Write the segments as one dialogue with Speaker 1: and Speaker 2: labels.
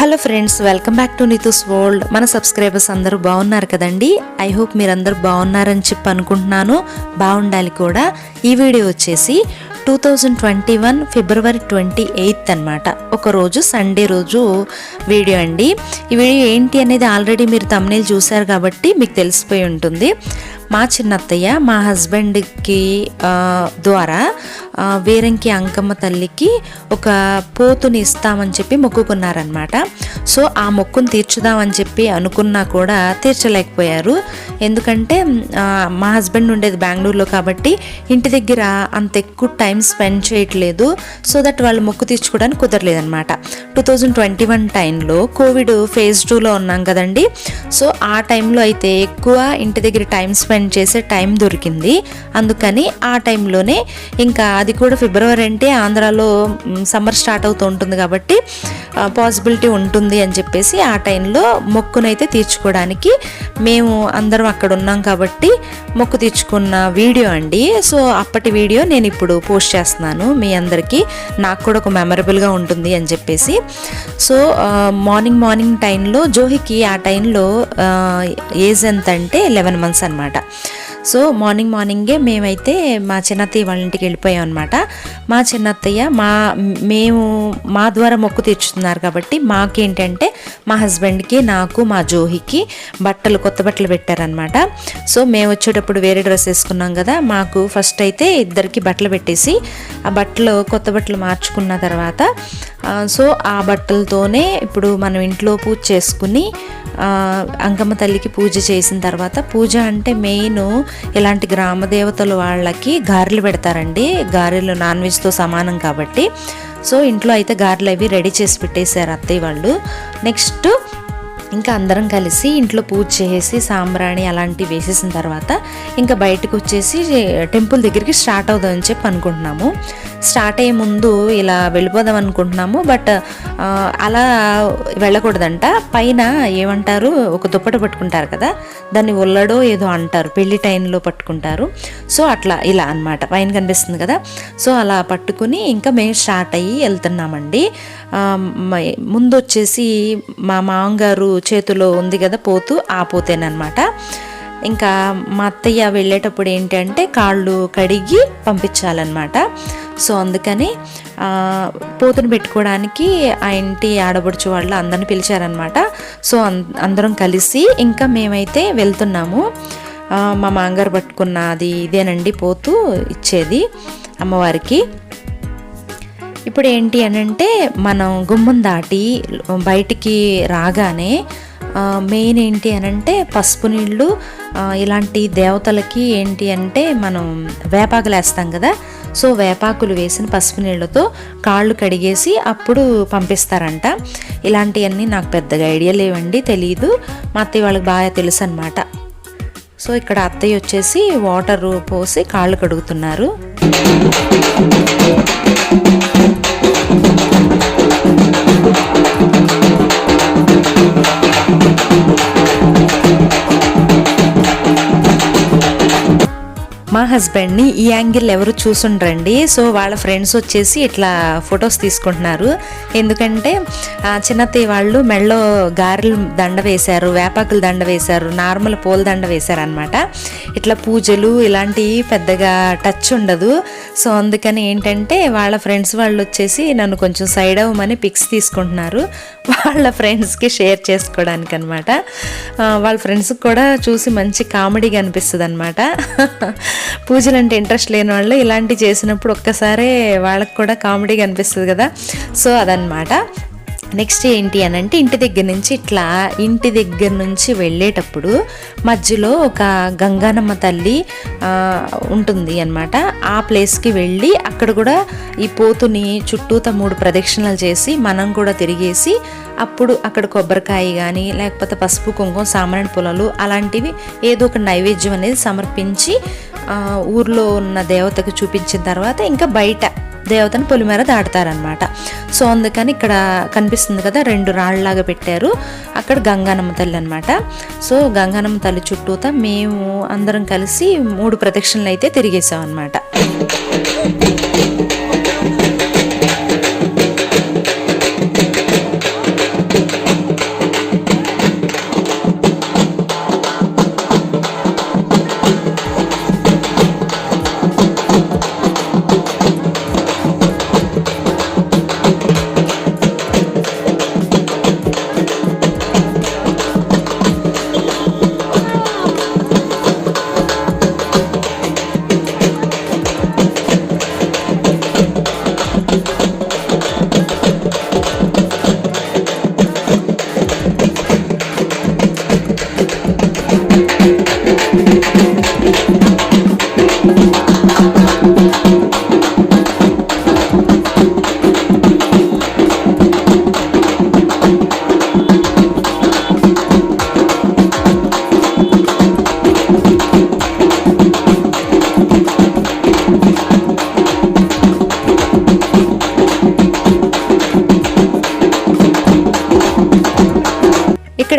Speaker 1: Hello friends welcome back to Nitu's world మన subscribers అందరూ బాగున్నారు కదండి? ఐ హోప్ మీరందరూ బాగున్నారని చెప్పి అనుకుంటున్నాను. బాగుండాలి కూడా. ఈ వీడియో వచ్చేసి two thousand twenty one February twenty eighth అనమాట ఒకరోజు సండే రోజు వీడియో అండి. ఈ వీడియో ఏంటి అనేది ఆల్రెడీ మీరు తమ్నేల్ చూశారు కాబట్టి మీకు తెలిసిపోయి ఉంటుంది. మా చిన్నత్తయ్య మా హస్బెండ్కి ద్వారా వీరంకి అంకమ్మ తల్లికి ఒక పోతుని ఇస్తామని చెప్పి మొక్కుకున్నారనమాట సో ఆ మొక్కును తీర్చుదామని చెప్పి అనుకున్నా కూడా తీర్చలేకపోయారు. ఎందుకంటే మా హస్బెండ్ ఉండేది బెంగళూరులో కాబట్టి ఇంటి దగ్గర అంత ఎక్కువ టైం స్పెండ్ చేయట్లేదు. సో దట్ వాళ్ళు మొక్కు తీర్చుకోవడానికి కుదరలేదనమాట టూ థౌజండ్ ట్వంటీ వన్ టైంలో కోవిడ్ ఫేజ్ టూలో ఉన్నాం కదండి. సో ఆ టైంలో అయితే ఎక్కువ ఇంటి దగ్గర టైం స్పెండ్ చేసే టైం దొరికింది. అందుకని ఆ టైంలోనే ఇంకా అది కూడా ఫిబ్రవరి అంటే ఆంధ్రాలో సమ్మర్ స్టార్ట్ అవుతూ ఉంటుంది కాబట్టి పాసిబిలిటీ ఉంటుంది అని చెప్పేసి ఆ టైంలో మొక్కునైతే తీర్చుకోవడానికి మేము అందరం అక్కడ ఉన్నాం కాబట్టి మొక్కు తీర్చుకున్న వీడియో అండి. సో అప్పటి వీడియో నేను ఇప్పుడు పోస్ట్ చేస్తున్నాను. మీ అందరికీ నాకు కూడా ఒక మెమరబుల్గా ఉంటుంది అని చెప్పేసి. సో మార్నింగ్ మార్నింగ్ టైంలో జోహికి ఆ టైంలో ఏజ్ ఎంత అంటే లెవెన్ మంత్స్ అనమాట సో మార్నింగ్ మార్నింగే మేమైతే మా చిన్నత్తయ్య వాళ్ళ ఇంటికి వెళ్ళిపోయాం అనమాట మా చిన్నత్తయ్య మా మేము మా ద్వారా మొక్కు తీర్చుతున్నారు కాబట్టి మాకేంటంటే మా హస్బెండ్కి నాకు మా జోహికి బట్టలు కొత్త బట్టలు పెట్టారనమాట సో మేము వచ్చేటప్పుడు వేరే డ్రెస్ వేసుకున్నాం కదా మాకు ఫస్ట్ అయితే ఇద్దరికి బట్టలు పెట్టేసి ఆ బట్టలు కొత్త బట్టలు మార్చుకున్న తర్వాత సో ఆ బట్టలతోనే ఇప్పుడు మనం ఇంట్లో పూజ చేసుకుని అంకమ్మ తల్లికి పూజ చేసిన తర్వాత పూజ అంటే మెయిన్ ఇలాంటి గ్రామ దేవతలు వాళ్ళకి గారెలు పెడతారండి. గారెలు నాన్ వెజ్తో సమానం కాబట్టి. సో ఇంట్లో అయితే గారెలు అవి రెడీ చేసి పెట్టేశారు అత్తయ్య వాళ్ళు. నెక్స్ట్ ఇంకా అందరం కలిసి ఇంట్లో పూజ చేసి సాంబ్రాణి అలాంటివి వేసేసిన తర్వాత ఇంకా బయటకు వచ్చేసి టెంపుల్ దగ్గరికి స్టార్ట్ అవుదామని చెప్పి అనుకుంటున్నాము. స్టార్ట్ అయ్యే ముందు ఇలా వెళ్ళిపోదాం అనుకుంటున్నాము బట్ అలా వెళ్ళకూడదంట. పైన ఏమంటారు ఒక దుప్పట పట్టుకుంటారు కదా దాన్ని ఒల్లడో ఏదో అంటారు పెళ్ళి టైంలో పట్టుకుంటారు. సో అట్లా ఇలా అన్నమాట. పైన కనిపిస్తుంది కదా. సో అలా పట్టుకుని ఇంకా మేము స్టార్ట్ అయ్యి వెళ్తున్నామండి. ముందు వచ్చేసి మా మామగారు చేతిలో ఉంది కదా పోతు ఆ పోతేనమాట ఇంకా మా అత్తయ్య వెళ్ళేటప్పుడు ఏంటంటే కాళ్ళు కడిగి పంపించాలన్నమాట. సో అందుకని పోతును పోతుని పెట్టుకోవడానికి ఆ ఇంటి ఆడబడుచు వాళ్ళు అందరిని పిలిచారనమాట సో అందరం కలిసి ఇంకా మేమైతే వెళ్తున్నాము. మా మాంగారు పట్టుకున్న అది ఇదేనండి పోతూ ఇచ్చేది అమ్మవారికి. ఇప్పుడు ఏంటి అని అంటే మనం గుమ్మం దాటి బయటికి రాగానే మెయిన్ ఏంటి అని అంటే పసుపు నీళ్ళు ఇలాంటి దేవతలకి ఏంటి అంటే మనం వేపాకులు వేస్తాం కదా సో వేపాకులు వేసిన పసుపు నీళ్ళతో కాళ్ళు కడిగేసి అప్పుడు పంపిస్తారంట. ఇలాంటివన్నీ నాకు పెద్దగా ఐడియా లేవండి తెలియదు మా అత్తయ్య వాళ్ళకి బాగా తెలుసు అనమాట సో ఇక్కడ అత్తయ్య వచ్చేసి వాటర్ పోసి కాళ్ళు కడుగుతున్నారు. హస్బెండ్ని ఈ యాంగిల్ ఎవరు చూసుండ్రండి. సో వాళ్ళ ఫ్రెండ్స్ వచ్చేసి ఇట్లా ఫొటోస్ తీసుకుంటున్నారు. ఎందుకంటే చిన్నతి వాళ్ళు మెళ్ళో గారెలు దండ వేశారు వేపాకులు దండ వేశారు నార్మల్ పూల దండ వేశారు అనమాట ఇట్లా పూజలు ఇలాంటివి పెద్దగా టచ్ ఉండదు. సో అందుకని ఏంటంటే వాళ్ళ ఫ్రెండ్స్ వాళ్ళు వచ్చేసి నన్ను కొంచెం సైడ్ అవ్వమని పిక్స్ తీసుకుంటున్నారు. వాళ్ళ ఫ్రెండ్స్కి షేర్ చేసుకోవడానికి అనమాట వాళ్ళ ఫ్రెండ్స్కి కూడా చూసి మంచి కామెడీగా అనిపిస్తుంది అనమాట పూజలు అంటే ఇంట్రెస్ట్ లేని వాళ్ళు ఇలాంటివి చేసినప్పుడు ఒక్కసారే వాళ్ళకి కూడా కామెడీగా అనిపిస్తుంది కదా. సో అదనమాట నెక్స్ట్ ఏంటి అని అంటే ఇంటి దగ్గర నుంచి ఇట్లా ఇంటి దగ్గర నుంచి వెళ్ళేటప్పుడు మధ్యలో ఒక గంగానమ్మ తల్లి ఉంటుంది అనమాట ఆ ప్లేస్కి వెళ్ళి అక్కడ కూడా ఈ పోతుని చుట్టూత మూడు ప్రదక్షిణలు చేసి మనం కూడా తిరిగేసి అప్పుడు అక్కడ కొబ్బరికాయ కానీ లేకపోతే పసుపు కుంకుమ సామాన్య పొలాలు అలాంటివి ఏదో ఒక నైవేద్యం అనేది సమర్పించి ఊర్లో ఉన్న దేవతకు చూపించిన తర్వాత ఇంకా బయట దేవతను పొలిమేర దాటుతారనమాట సో అందుకని ఇక్కడ కనిపిస్తుంది కదా రెండు రాళ్ళలాగా పెట్టారు. అక్కడ గంగానమ్మ తల్లి అనమాట సో గంగానమ్మ తల్లి చుట్టూతా మేము అందరం కలిసి మూడు ప్రదక్షిణలు అయితే తిరిగేసాం అనమాట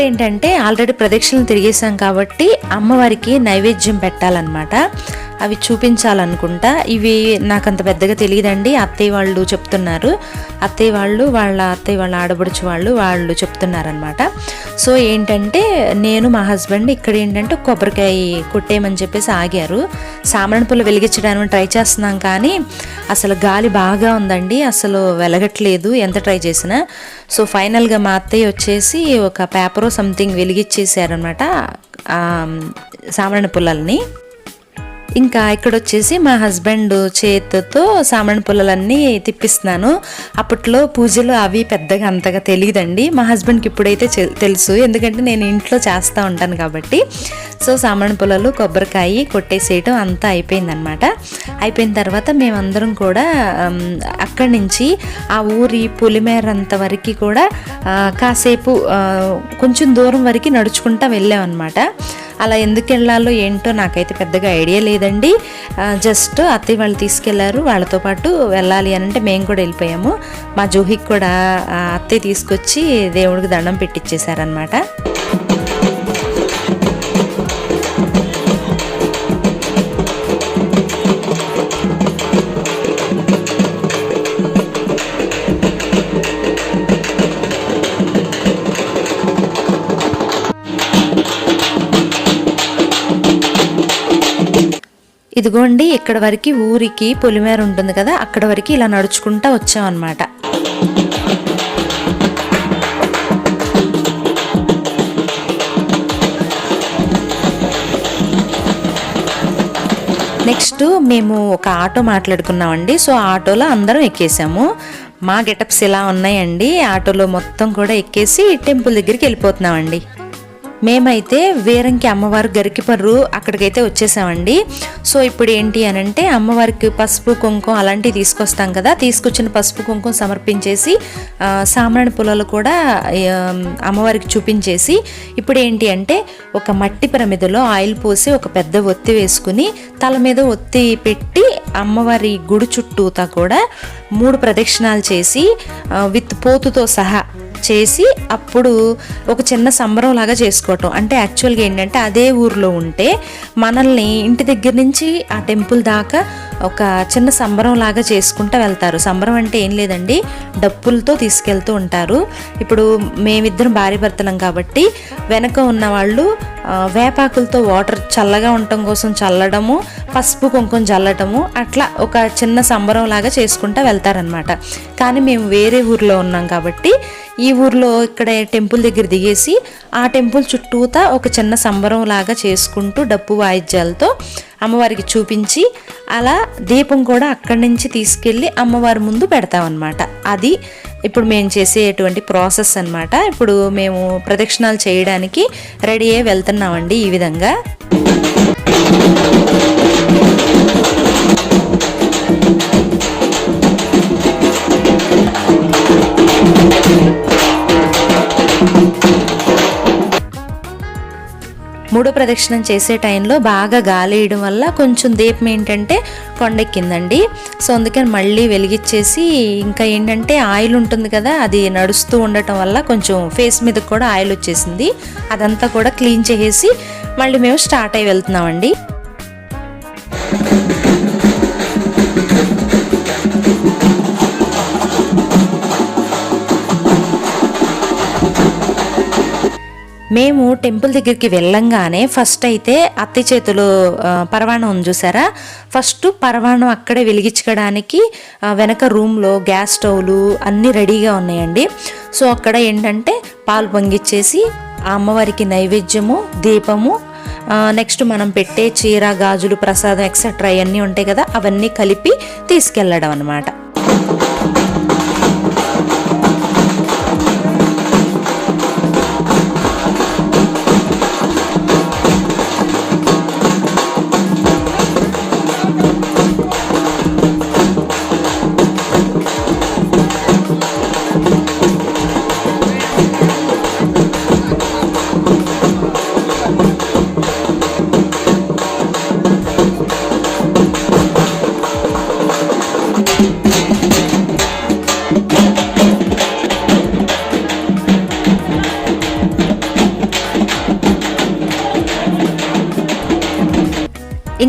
Speaker 1: ఏంటంటే ఆల్రెడీ ప్రదక్షిణలు తిరిగేసాం కాబట్టి అమ్మవారికి నైవేద్యం పెట్టాలన్నమాట. అవి చూపించాలనుకుంటా. ఇవి నాకు అంత పెద్దగా తెలియదండి. అత్తయ్య వాళ్ళు చెప్తున్నారు. అత్తయ్య వాళ్ళు వాళ్ళ అత్తయ్య వాళ్ళ ఆడబడుచు వాళ్ళు వాళ్ళు చెప్తున్నారనమాట సో ఏంటంటే నేను మా హస్బెండ్ ఇక్కడ ఏంటంటే కొబ్బరికాయ కొట్టేయమని చెప్పేసి ఆగారు. సామరణ పుల్ల వెలిగించడానికి ట్రై చేస్తున్నాం కానీ అసలు గాలి బాగా ఉందండి. అసలు వెలగట్లేదు. ఎంత ట్రై చేసినా. సో ఫైనల్గా మా అత్తయ్య వచ్చేసి ఒక పేపరు సంథింగ్ వెలిగించేసారనమాట సామరణ పుల్లల్ని. ఇంకా ఇక్కడ వచ్చేసి మా హస్బెండ్ చేతితో సామాన్ పుల్లలన్నీ తిప్పిస్తున్నాను. అప్పట్లో పూజలు అవి పెద్దగా అంతగా తెలియదండి మా హస్బెండ్కి ఇప్పుడైతే తెలుసు. ఎందుకంటే నేను ఇంట్లో చేస్తూ ఉంటాను కాబట్టి. సో సామాన్ పుల్లలు కొబ్బరికాయ కొట్టేసేయటం అంతా అయిపోయిందనమాట అయిపోయిన తర్వాత మేమందరం కూడా అక్కడి నుంచి ఆ ఊరి పులిమేరంత వరకు కూడా కాసేపు కొంచెం దూరం వరకు నడుచుకుంటా వెళ్ళామన్నమాట. అలా ఎందుకు వెళ్ళాలో ఏంటో నాకైతే పెద్దగా ఐడియా లేదండి. జస్ట్ అత్తయ్య వాళ్ళు తీసుకెళ్ళారు. వాళ్ళతో పాటు వెళ్ళాలి అని అంటే మేము కూడా వెళ్ళిపోయాము. మా జూహికి కూడా అత్తయ్య తీసుకొచ్చి దేవుడికి దండం పెట్టించేశారనమాట ఇదిగోండి ఇక్కడ వరకు ఊరికి పొలిమేర ఉంటుంది కదా అక్కడ వరకు ఇలా నడుచుకుంటా వచ్చామన్నమాట. నెక్స్ట్ మేము ఒక ఆటో మాట్లాడుకున్నామండి. సో ఆటోలో అందరం ఎక్కేసాము. మా గెటప్స్ ఇలా ఉన్నాయండి? ఆటోలో మొత్తం కూడా ఎక్కేసి టెంపుల్ దగ్గరికి వెళ్ళిపోతున్నామండి. మేమైతే వీరంకి అమ్మవారు గరికిపర్రు అక్కడికైతే వచ్చేసామండి. సో ఇప్పుడు ఏంటి అని అంటే అమ్మవారికి పసుపు కుంకుమ అలాంటివి తీసుకొస్తాం కదా. తీసుకొచ్చిన పసుపు కుంకుమ సమర్పించేసి ఆ, పొలాలు కూడా అమ్మవారికి చూపించేసి ఇప్పుడు ఏంటి అంటే ఒక మట్టి ప్రమిదలో ఆయిల్ పోసి ఒక పెద్ద ఒత్తి వేసుకుని తల మీద ఒత్తి పెట్టి అమ్మవారి గుడి చుట్టూతా కూడా మూడు ప్రదక్షిణాలు చేసి విత్ పోతుతో సహా చేసి అప్పుడు ఒక చిన్న సంబరం లాగా చేసుకోవటం. అంటే యాక్చువల్గా ఏంటంటే అదే ఊర్లో ఉంటే మనల్ని ఇంటి దగ్గర నుంచి ఆ టెంపుల్ దాకా ఒక చిన్న సంబరం లాగా చేసుకుంటూ వెళ్తారు. సంబరం అంటే ఏం లేదండి డప్పులతో తీసుకెళ్తూ ఉంటారు. ఇప్పుడు మేమిద్దరం భార్య భర్తలం కాబట్టి వెనక ఉన్న వాళ్ళు వేపాకులతో వాటర్ చల్లగా ఉండటం కోసం చల్లడము పసుపు కుంకుమ చల్లటము అట్లా ఒక చిన్న సంబరం లాగా చేసుకుంటూ వెళ్తారనమాట కానీ మేము వేరే ఊర్లో ఉన్నాం కాబట్టి ఈ ఊర్లో ఇక్కడ టెంపుల్ దగ్గర దిగేసి ఆ టెంపుల్ చుట్టూతా ఒక చిన్న సంబరం లాగా చేసుకుంటూ డప్పు వాయిద్యాలతో అమ్మవారికి చూపించి అలా దీపం కూడా అక్కడి నుంచి తీసుకెళ్ళి అమ్మవారి ముందు పెడతామన్నమాట. అది ఇప్పుడు మేము చేసేటువంటి ప్రాసెస్ అన్నమాట. ఇప్పుడు మేము ప్రదక్షిణాలు చేయడానికి రెడీ అయ్యి వెళ్తున్నామండి ఈ విధంగా. మూడో ప్రదక్షిణం చేసే టైంలో బాగా గాలి వేయడం వల్ల కొంచెం దీపం ఏంటంటే కొండెక్కిందండి. సో అందుకని మళ్ళీ వెలిగించేసి ఇంకా ఏంటంటే ఆయిల్ ఉంటుంది కదా అది నడుస్తూ ఉండటం వల్ల కొంచెం ఫేస్ మీద కూడా ఆయిల్ వచ్చేసింది. అదంతా కూడా క్లీన్ చేసేసి మళ్ళీ మేము స్టార్ట్ అయి వెళ్తున్నామండి. మేము టెంపుల్ దగ్గరికి వెళ్ళంగానే ఫస్ట్ అయితే అత్తి చేతులు ఆ, పరవాణం ఉంది చూసారా? ఫస్ట్ పరవాణం అక్కడే వెలిగించుకోవడానికి వెనక రూమ్లో గ్యాస్ స్టవ్లు అన్నీ రెడీగా ఉన్నాయండి. సో అక్కడ ఏంటంటే పాలు పొంగిచ్చేసి ఆ అమ్మవారికి నైవేద్యము దీపము నెక్స్ట్ మనం పెట్టే చీర గాజులు ప్రసాదం ఎక్సెట్రా అవన్నీ ఉంటాయి కదా అవన్నీ కలిపి తీసుకెళ్ళడం అనమాట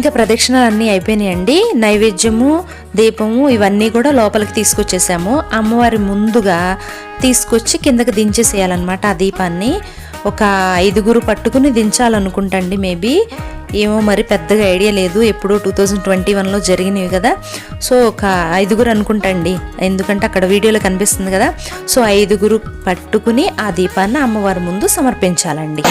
Speaker 1: ఇంకా ప్రదక్షిణలు అన్నీ అయిపోయినాయండి. నైవేద్యము దీపము ఇవన్నీ కూడా లోపలికి తీసుకొచ్చేసాము. అమ్మవారి ముందుగా తీసుకొచ్చి కిందకి దించేసేయాలన్నమాట ఆ దీపాన్ని. ఒక ఐదుగురు పట్టుకుని దించాలనుకుంటండి మేబీ. ఏమో మరి పెద్దగా ఐడియా లేదు. ఎప్పుడో టూ థౌజండ్ ట్వంటీ వన్లో జరిగినవి కదా. సో ఒక ఐదుగురు అనుకుంటండి. ఎందుకంటే అక్కడ వీడియోలో కనిపిస్తుంది కదా. సో ఐదుగురు పట్టుకుని ఆ దీపాన్ని అమ్మవారి ముందు సమర్పించాలండి.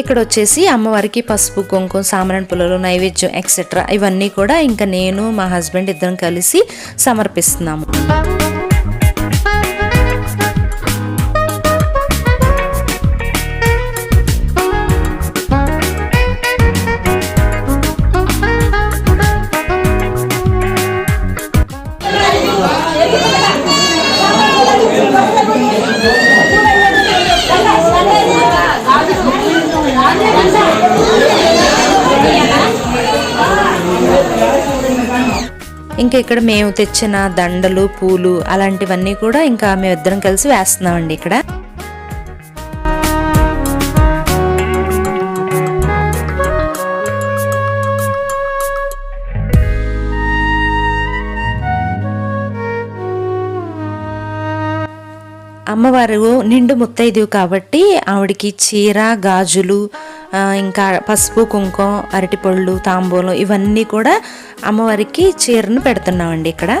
Speaker 1: ఇక్కడ వచ్చేసి అమ్మవారికి పసుపు కుంకుమ సామరణ పుల్లలు నైవేద్యం ఎక్సెట్రా ఇవన్నీ కూడా ఇంకా నేను మా హస్బెండ్ ఇద్దరం కలిసి సమర్పిస్తున్నాము. ఇంకా ఇక్కడ మేము తెచ్చిన దండలు పూలు అలాంటివన్నీ కూడా ఇంకా మేమిద్దరం కలిసి వేస్తున్నామండి ఇక్కడ. అమ్మవారు నిండు ముత్తైదువు కాబట్టి ఆవిడకి చీర గాజులు ఇంకా పసుపు కుంకుమ అరటిపళ్ళు తాంబూలం ఇవన్నీ కూడా అమ్మవారికి చీరను పెడుతున్నామండి ఇక్కడ.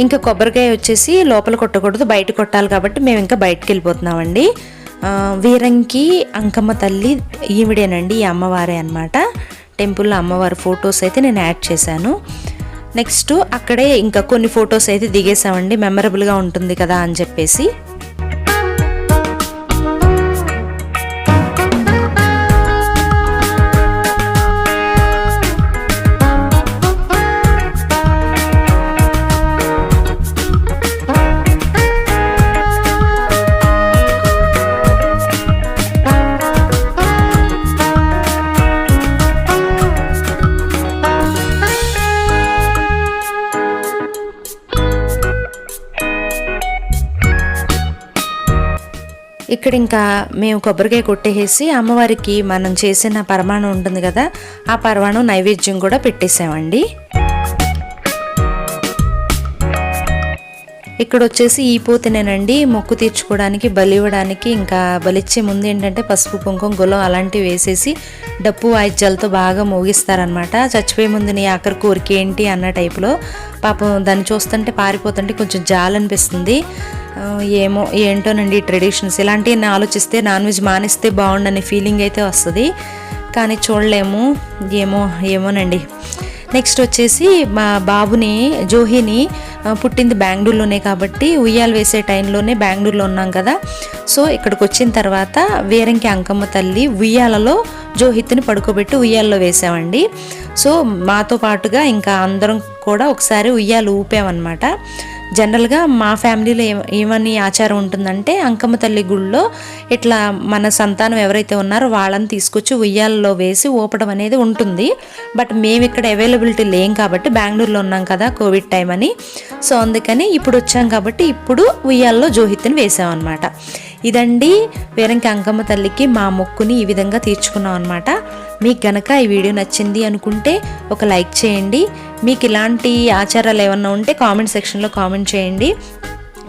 Speaker 1: ఇంకా కొబ్బరికాయ వచ్చేసి లోపల కొట్టకూడదు బయట కొట్టాలి కాబట్టి మేము ఇంకా బయటకు వెళ్ళిపోతున్నామండి. వీరంకి అంకమ్మ తల్లి ఈవిడేనండి ఈ అమ్మవారే అనమాట టెంపుల్లో అమ్మవారి ఫొటోస్ అయితే నేను యాడ్ చేశాను. నెక్స్ట్ అక్కడే ఇంకా కొన్ని ఫొటోస్ అయితే దిగేసామండి మెమరబుల్గా ఉంటుంది కదా అని చెప్పేసి. ఇక్కడ ఇంకా మేము కొబ్బరికాయ కొట్టేసి అమ్మవారికి మనం చేసిన పరమాణం ఉంటుంది కదా ఆ పరమాణం నైవేద్యం కూడా పెట్టేసామండి. ఇక్కడ వచ్చేసి ఈ మొక్కు తీర్చుకోవడానికి బలి ఇవ్వడానికి ఇంకా బలిచ్చే ముందు ఏంటంటే పసుపు కుంకుమ గులం అలాంటివి వేసేసి డప్పు వాయిద్యాలతో బాగా మోగిస్తారనమాట చచ్చిపోయే ముందు నీ ఆఖరి కోరిక ఏంటి అన్న టైప్లో. పాపం దాన్ని చూస్తుంటే పారిపోతుంటే కొంచెం జాలనిపిస్తుంది. ఏమో ఏంటోనండి ట్రెడిషన్స్. ఇలాంటివి ఆలోచిస్తే నాన్ వెజ్ మానేస్తే బాగుండనే ఫీలింగ్ అయితే వస్తుంది. కానీ చూడలేము. ఏమో ఏమోనండి. నెక్స్ట్ వచ్చేసి మా బాబుని జోహిని పుట్టింది బెంగళూరులోనే కాబట్టి ఉయ్యాలు వేసే టైంలోనే బెంగళూరులో ఉన్నాం కదా. సో ఇక్కడికి వచ్చిన తర్వాత వీరంకి అంకమ్మ తల్లి ఉయ్యాలలో జోహిత్ని పడుకోబెట్టి ఉయ్యాల్లో వేసామండి. సో మాతో పాటుగా ఇంకా అందరం కూడా ఒకసారి ఉయ్యాలు ఊపామన్నమాట. జనరల్గా మా ఫ్యామిలీలో ఏమని ఆచారం ఉంటుందంటే అంకమ్మ తల్లి గుళ్ళో ఇట్లా మన సంతానం ఎవరైతే ఉన్నారో వాళ్ళని తీసుకొచ్చి ఉయ్యాలలో వేసి ఊపడం అనేది ఉంటుంది. బట్ మేము ఇక్కడ అవైలబిలిటీ లేం కాబట్టి బెంగళూరులో ఉన్నాం కదా కోవిడ్ టైం అని సో అందుకని ఇప్పుడు వచ్చాం కాబట్టి ఇప్పుడు ఉయ్యాల్లో జోహిత్ని వేసామన్నమాట. ఇదండి వేరంకి అంకమ్మ తల్లికి మా మొక్కుని ఈ విధంగా తీర్చుకున్నాం అనమాట మీకు గనక ఈ వీడియో నచ్చింది అనుకుంటే ఒక లైక్ చేయండి. మీకు ఇలాంటి ఆచారాలు ఏమన్నా ఉంటే కామెంట్ సెక్షన్లో కామెంట్ చేయండి.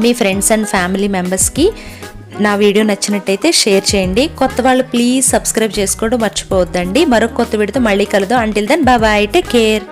Speaker 1: మీ ఫ్రెండ్స్ అండ్ ఫ్యామిలీ మెంబర్స్కి నా వీడియో నచ్చినట్టయితే షేర్ చేయండి. కొత్త వాళ్ళు ప్లీజ్ సబ్స్క్రైబ్ చేసుకోవడం మర్చిపోవద్దండి. మరొక కొత్త వీడియోతో మళ్ళీ కలదు until then bye take care